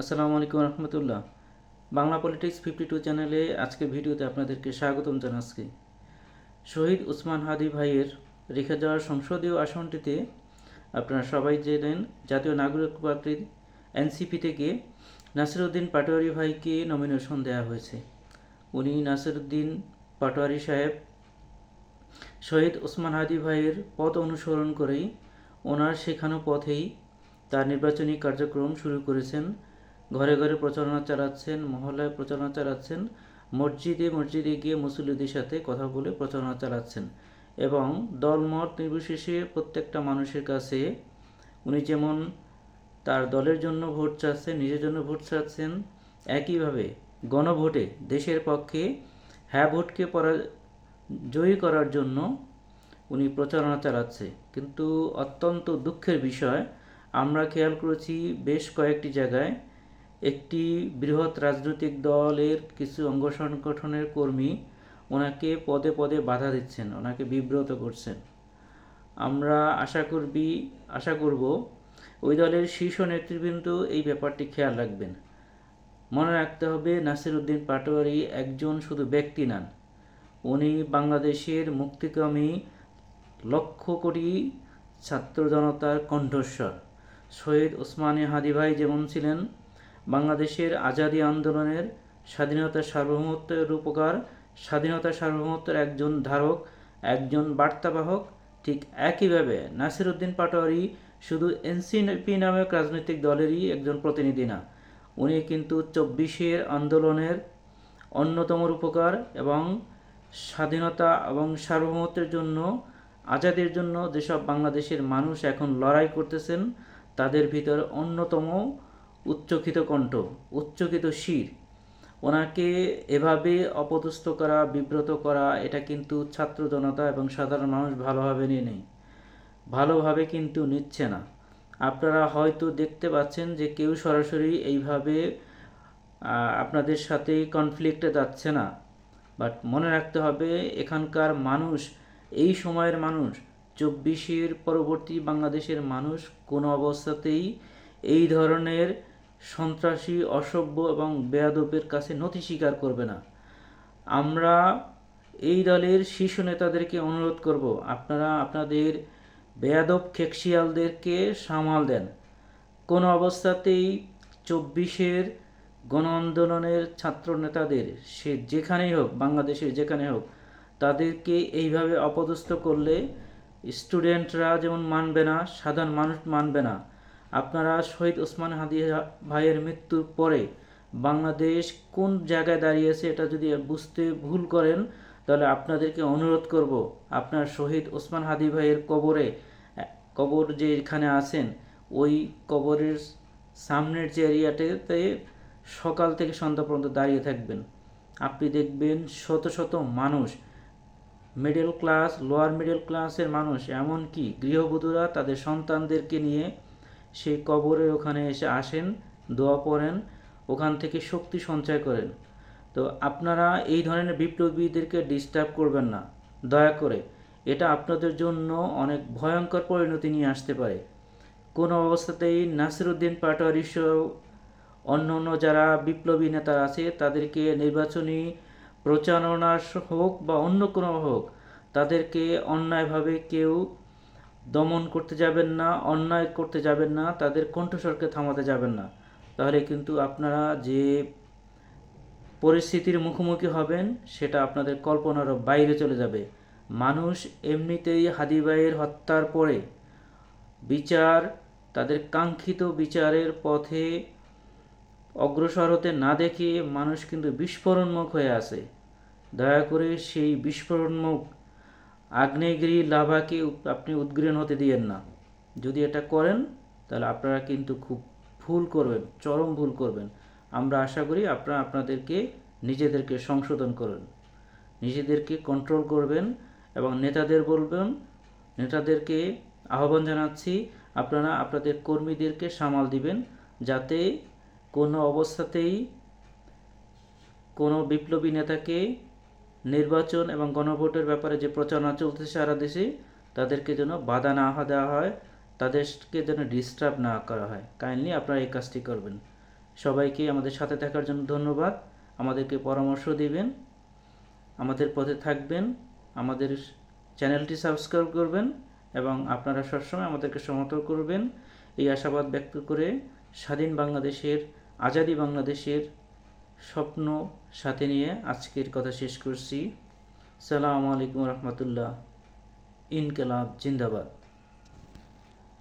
আসসালামু আলাইকুম রহমতুল্লাহ। বাংলা পলিটিক্স ফিফটি টু চ্যানেলে আজকে ভিডিওতে আপনাদেরকে স্বাগতম জানাচ্ছি। শহীদ উসমান হাদি ভাইয়ের রেখে যাওয়ার সংসদীয় আসনটিতে আপনারা সবাই জেনেন, জাতীয় নাগরিক পার্টির এনসিপি থেকে নাসিরউদ্দিন পাটোয়ারি ভাইকে নমিনেশন দেওয়া হয়েছে। উনি নাসিরউদ্দিন পাটোয়ারি সাহেব শহীদ ওসমান হাদি ভাইয়ের পথ অনুসরণ করেই ওনার শেখানো পথেই তার নির্বাচনী কার্যক্রম শুরু করেছেন। ঘরে ঘরে প্রচারণা চালাচ্ছেন, মহল্লায় প্রচারণা চালাচ্ছেন, মসজিদে মসজিদে গিয়ে মুসল্লিদের সাথে কথা বলে প্রচারণা চালাচ্ছেন এবং দলমত নির্বিশেষে প্রত্যেকটা মানুষের কাছে উনি যেমন তার দলের জন্য ভোট চাচ্ছেন, নিজের জন্য ভোট চাচ্ছেন, একইভাবে গণভোটে দেশের পক্ষে হ্যাঁ ভোটকে জয়ী করার জন্য উনি প্রচারণা চালাচ্ছে। কিন্তু অত্যন্ত দুঃখের বিষয়, আমরা খেয়াল করেছি বেশ কয়েকটি জায়গায় একটি বৃহৎ রাজনৈতিক দলের কিছু অঙ্গ সংগঠনের কর্মী ওনাকে পদে পদে বাধা দিচ্ছেন, ওনাকে বিব্রত করছেন। আমরা আশা করবি, আশা করব ওই দলের শীর্ষ নেতৃবৃন্দ এই ব্যাপারটি খেয়াল রাখবেন। মনে রাখতে হবে নাসির উদ্দিন পাটোয়ারি একজন শুধু ব্যক্তি নন, উনি বাংলাদেশের মুক্তিকামী লক্ষ কোটি ছাত্র জনতার কণ্ঠস্বর। শহীদ ওসমানী হাদি ভাই যেমন ছিলেন বাংলাদেশের আজাদী আন্দোলনের স্বাধীনতা সার্বভৌমত্বের রূপকার, স্বাধীনতা সার্বভৌমত্বের একজন ধারক, একজন বার্তাবাহক, ঠিক একইভাবে নাসির উদ্দিন পাটোয়ারি শুধু এনসিপি নামক রাজনৈতিক দলেরই একজন প্রতিনিধি না, উনি কিন্তু চব্বিশের আন্দোলনের অন্যতম রূপকার এবং স্বাধীনতা এবং সার্বভৌমত্বের জন্য, আজাদের জন্য যেসব বাংলাদেশের মানুষ এখন লড়াই করতেছেন, তাদের ভিতর অন্যতম উচ্চকিত কণ্ঠ, উচ্চকিত শির। ওনাকে এভাবে অপদস্থ করা, বিব্রত করা, এটা কিন্তু ছাত্র জনতা এবং সাধারণ মানুষ ভালোভাবে নিয়ে নেই। ভালোভাবে কিন্তু নিচ্ছে না। আপনারা হয়তো দেখতে পাচ্ছেন যে কেউ সরাসরি এইভাবে আপনাদের সাথে কনফ্লিক্টে যাচ্ছে না। বাট মনে রাখতে হবে, এখানকার মানুষ, এই সময়ের মানুষ, চব্বিশের পরবর্তী বাংলাদেশের মানুষ কোনো অবস্থাতেই এই ধরনের সন্ত্রাসী, অসভ্য এবং বেয়াদবের কাছে নথি স্বীকার করবে না। আমরা এই দলের শীর্ষ নেতাদেরকে অনুরোধ করব, আপনারা আপনাদের বেয়াদব খেকশিয়ালদেরকে সামাল দেন। কোনো অবস্থাতেই চব্বিশের গণ আন্দোলনের ছাত্র নেতাদের, সে যেখানেই হোক, বাংলাদেশের যেখানে হোক, তাদেরকে এইভাবে অপদস্থ করলে স্টুডেন্টরা যেমন মানবে না, সাধারণ মানুষ মানবে না। আপনারা শহীদ ওসমান হাদি ভাইয়ের মৃত্যুর পরে বাংলাদেশ কোন জায়গায় দাঁড়িয়েছে এটা যদি বুঝতে ভুল করেন, তাহলে আপনাদেরকে অনুরোধ করব, আপনার শহীদ ওসমান হাদি ভাইয়ের কবরে, কবর যে এখানে আছেন, ওই কবরের সামনের যে এরিয়াটাতে সকাল থেকে সন্ধ্যা পর্যন্ত দাঁড়িয়ে থাকবেন। আপনি দেখবেন শত শত মানুষ মিডল ক্লাস লোয়ার মিডল ক্লাসের মানুষ, এমনকি গৃহবধূরা তাদের সন্তানদেরকে নিয়ে সেই কবরের ওখানে এসে আসেন, দোয়া পড়েন, ওখান থেকে শক্তি সঞ্চয় করেন। তো আপনারা এই ধরনের বিপ্লবীদেরকে ডিস্টার্ব করবেন না। দয়া করে, এটা আপনাদের জন্য অনেক ভয়ঙ্কর পরিণতি নিয়ে আসতে পারে। কোনো অবস্থাতেই নাসিরুদ্দিন পাটোয়ারি সহ অন্য অন্য যারা বিপ্লবী নেতা আছে, তাদেরকে নির্বাচনী প্রচারণার হোক বা অন্য কোনো হোক, তাদেরকে অন্যায়ভাবে কেউ দমন করতে যাবেন না, অন্যায় করতে যাবেন না, তাদের কণ্ঠস্বরকে থামাতে যাবেন না। তাহলে কিন্তু আপনারা যে পরিস্থিতির মুখোমুখি হবেন, সেটা আপনাদের কল্পনারও বাইরে চলে যাবে। মানুষ এমনিতেই হাদিবাইয়ের হত্যার পরে বিচার, তাদের কাঙ্ক্ষিত বিচারের পথে অগ্রসর হতে না দেখে মানুষ কিন্তু বিস্ফোরণমুখ হয়ে আছে। দয়া করে সেই বিস্ফোরণমুখ আগ্নেয়গিরি লাভাকে আপনি উদ্গ্রীণ হতে দিয়েন না। যদি এটা করেন, তাহলে আপনারা কিন্তু খুব ভুল করবেন, চরম ভুল করবেন। আমরা আশা করি আপনারা আপনাদেরকে, নিজেদেরকে সংশোধন করবেন নিজেদেরকে কন্ট্রোল করবেন এবং নেতাদের বলবেন, নেতাদেরকে আহ্বান জানাচ্ছি, আপনারা আপনাদের কর্মীদেরকে সামাল দিবেন, যাতে কোনো অবস্থাতেই কোনো বিপ্লবী নেতাকে নির্বাচন এবং গণভোটের ব্যাপারে যে প্রচারণা চলতেছে সারা দেশে, তাদেরকে যেন বাধা না দেওয়া হয়, তাদেরকে যেন ডিস্টার্ব না করা হয়। কাইন্ডলি আপনারা এই কাজটি করবেন। সবাইকে আমাদের সাথে থাকার জন্য ধন্যবাদ। আমাদেরকে পরামর্শ দিবেন। আমাদের পথে থাকবেন। আমাদের চ্যানেলটি সাবস্ক্রাইব করবেন এবং আপনারা সবসময় আমাদেরকে সমর্থন করবেন। এই আশাবাদ ব্যক্ত করে স্বাধীন বাংলাদেশের, আজাদি বাংলাদেশের স্বপ্ন সাথে নিয়ে আজকের কথা শেষ করছি। সালামু আলাইকুম রহমতুল্লাহ। ইনকালাব জিন্দাবাদ।